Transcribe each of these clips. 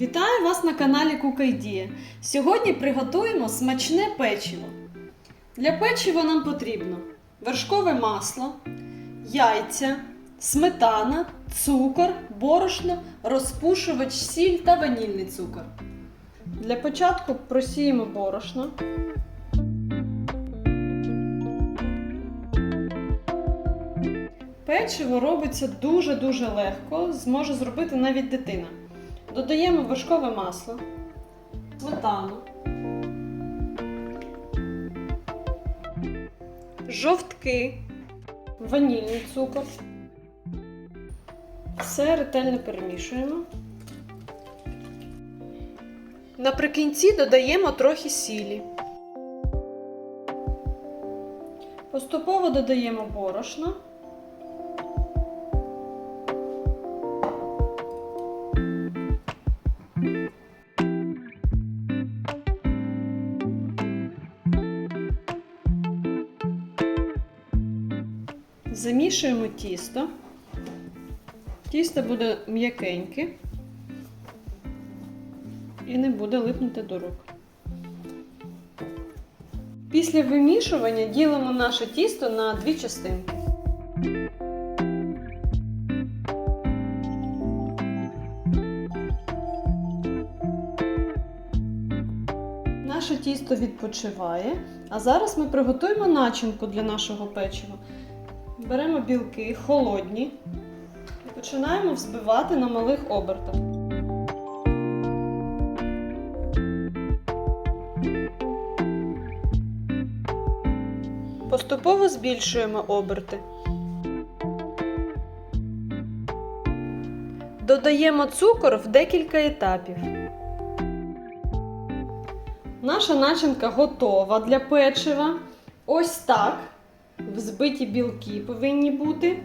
Вітаю вас на каналі Кукайдія. Сьогодні приготуємо смачне печиво. Для печива нам потрібно вершкове масло, яйця, сметана, цукор, борошно, розпушувач, сіль та ванільний цукор. Для початку просіємо борошно. Печиво робиться дуже-дуже легко, зможе зробити навіть дитина. Додаємо вершкове масло, сметану, жовтки, ванільний цукор. Все ретельно перемішуємо. Наприкінці додаємо трохи сілі. Поступово додаємо борошно. Замішуємо тісто. Тісто буде м'якеньке і не буде липнути до рук. Після вимішування ділимо наше тісто на дві частинки. Наше тісто відпочиває, а зараз ми приготуємо начинку для нашого печива. Беремо білки холодні і починаємо взбивати на малих обертах. Поступово збільшуємо оберти. Додаємо цукор в декілька етапів. Наша начинка готова для печива. Ось так. Взбиті білки повинні бути.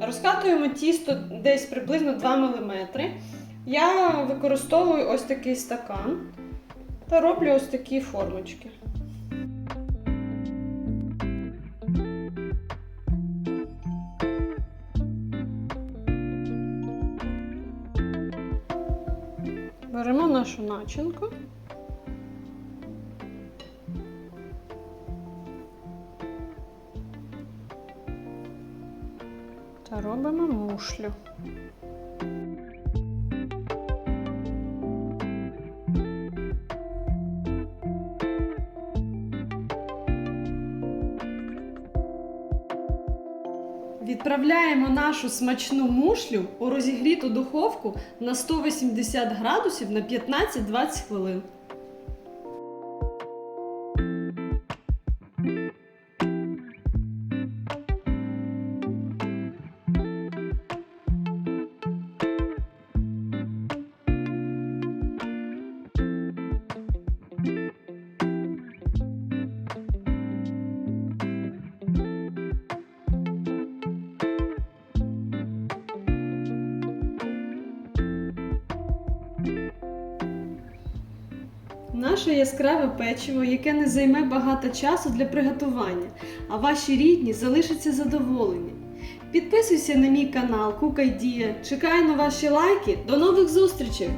Розкатуємо тісто десь приблизно 2 мм. Я використовую ось такий стакан та роблю ось такі формочки. Беремо нашу начинку. Та робимо мушлю. Відправляємо нашу смачну мушлю у розігріту духовку на 180 градусів на 15-20 хвилин. Наше яскраве печиво, яке не займе багато часу для приготування, а ваші рідні залишаться задоволені. Підписуйся на мій канал Кукай Дія. Чекаю на ваші лайки. До нових зустрічей!